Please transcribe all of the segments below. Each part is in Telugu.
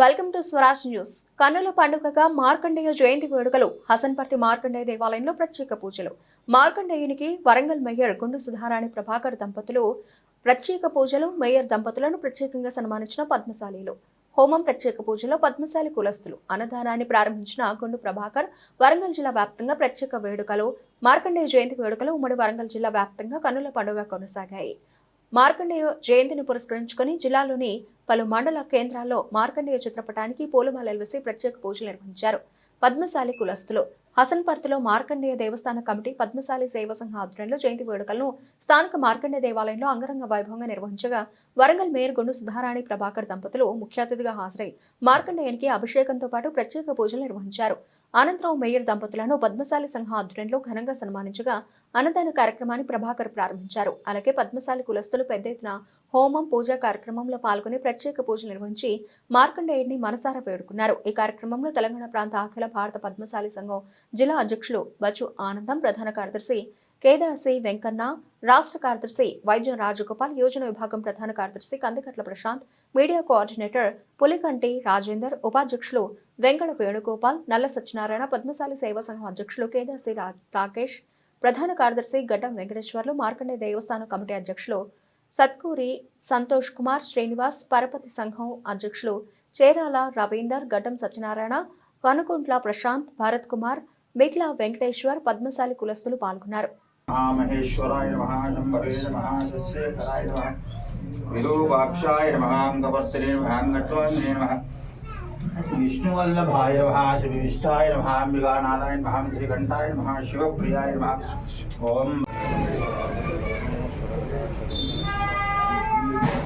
Welcome to Swaraj news. కన్నుల పండుగగా మార్కండేయ జయంతి వేడుకలు హసన్పర్తి మార్కండేయ దేవాలయంలో ప్రత్యేక పూజలు. మార్కండేయునికి వరంగల్ మేయర్ గుండు సుధారాణి ప్రభాకర్ దంపతులు ప్రత్యేక పూజలు మేయర్ దంపతులను ప్రత్యేకంగా సన్మానించిన పద్మశాలీలు. హోమం ప్రత్యేక పూజలో పద్మశాలి కులస్తులు. అన్నదానాన్ని ప్రారంభించిన గుండు ప్రభాకర్ వరంగల్ జిల్లా వ్యాప్తంగా ప్రత్యేక వేడుకలు మార్కండేయ జయంతి వేడుకలు ఉమ్మడి వరంగల్ జిల్లా వ్యాప్తంగా కన్నుల పండుగ కొనసాగాయి. మార్కండేయ జయంతిని పురస్కరించుకొని జిల్లాలోని పలు మండల కేంద్రాల్లో మార్కండేయ చిత్రపటానికి పూలమాలలు వేసి ప్రత్యేక పూజలు నిర్వహించారు. పద్మశాలి కులస్తులు. హసన్పర్తిలో మార్కండేయ దేవస్థాన కమిటీ పద్మశాలి సేవ సంఘ ఆధ్వర్యంలో జయంతి వేడుకలను స్థానిక మార్కండేయ దేవాలయంలో అంగరంగ వైభవంగా నిర్వహించగా వరంగల్ మేయర్ గుండు సుధారాణి ప్రభాకర్ దంపతులు ముఖ్య అతిథిగా హాజరై మార్కండేయునికి అభిషేకంతో పాటు ప్రత్యేక పూజలు నిర్వహించారు. అనంతరం మేయర్ దంపతులను పద్మశాలి సంఘ ఆధ్వర్యంలో ఘనంగా సన్మానించగా అన్నదాన కార్యక్రమాన్ని ప్రభాకర్ ప్రారంభించారు. అలాగే పద్మశాలి కులస్తులు పెద్ద ఎత్తున హోమం పూజా కార్యక్రమంలో పాల్గొని ప్రత్యేక పూజలు నిర్వహించి మార్కండేయుడిని మనసారా వేడుకున్నారు ఈ కార్యక్రమంలో తెలంగాణ ప్రాంత అఖిల భారత పద్మశాలి సంఘం జిల్లా అధ్యక్షులు బచ్చు ఆనందం ప్రధాన కార్యదర్శి కేదాసి వెంకన్న రాష్ట్ర కార్యదర్శి వైద్యం రాజగోపాల్ యోజన విభాగం ప్రధాన కార్యదర్శి కందికట్ల ప్రశాంత్ మీడియా కోఆర్డినేటర్ పులికంటి రాజేందర్ ఉపాధ్యక్షులు వెంకట వేణుగోపాల్ నల్ల సత్యనారాయణ పద్మశాలి సేవా సంఘం అధ్యక్షులు కేదాసి రాకేష్ ప్రధాన కార్యదర్శి గడ్డం వెంకటేశ్వర్లు మార్కండే దేవస్థానం కమిటీ అధ్యక్షులు సత్కూరి సంతోష్ కుమార్ శ్రీనివాస్ పరపతి సంఘం అధ్యక్షులు చేరాల రవీందర్ గడ్డం సత్యనారాయణ కనుకుంట్ల ప్రశాంత్ భరత్ కుమార్ మిట్ల వెంకటేశ్వర్ పద్మశాలి కులస్తులు పాల్గొన్నారు. విష్ణువల్లభాయ నమ శివిష్టాయ నమ అంబికానాథాయ నమ శ్రీకంఠాయ నమ శివప్రియాయ నమ ఓం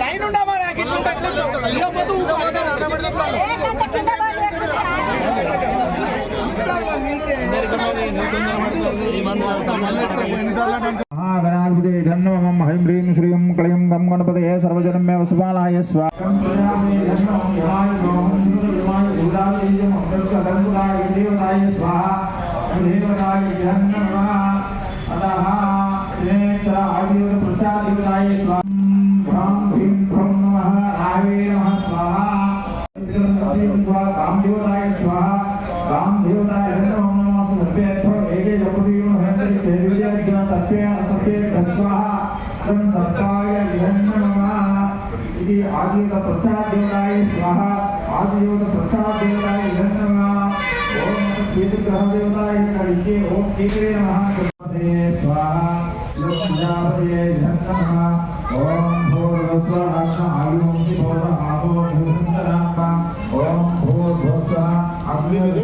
లైన్ ఉండమా నాకు ఇట్లా ఉంటుంది. ఇవ్వకపోతే ఊరుకో. మహాగణాధిపతి ధన్యమం హైం హ్రీం శ్రీం క్లీం గం గణపతయే సర్వజనమే వసుపాలాయ స్వాహం కామ్యోదాయ స్వాహ. కామ్యోదాయ నమః సత్యేభ్యో ఏకే జపదీయం హేంద్రి తేజోజ్ఞ సత్య సత్య స్వాహ తం సత్తాయ నమః ఇది ఆదియోగ ప్రసాదేవాయ స్వాహ ఆదియోగ ప్రసాదేవాయ నమః ఓం కేతుగ్రహదేవతాయ కరిష్యే ఓం కేతే నమః స్వాహ లక్ష్మీజాపదే నమః ఓం భూర్భువస్వః ఆయుంసి భవత ఆపో భూసంతరామ ఓం భూర్భువస్వః అగ్నివతి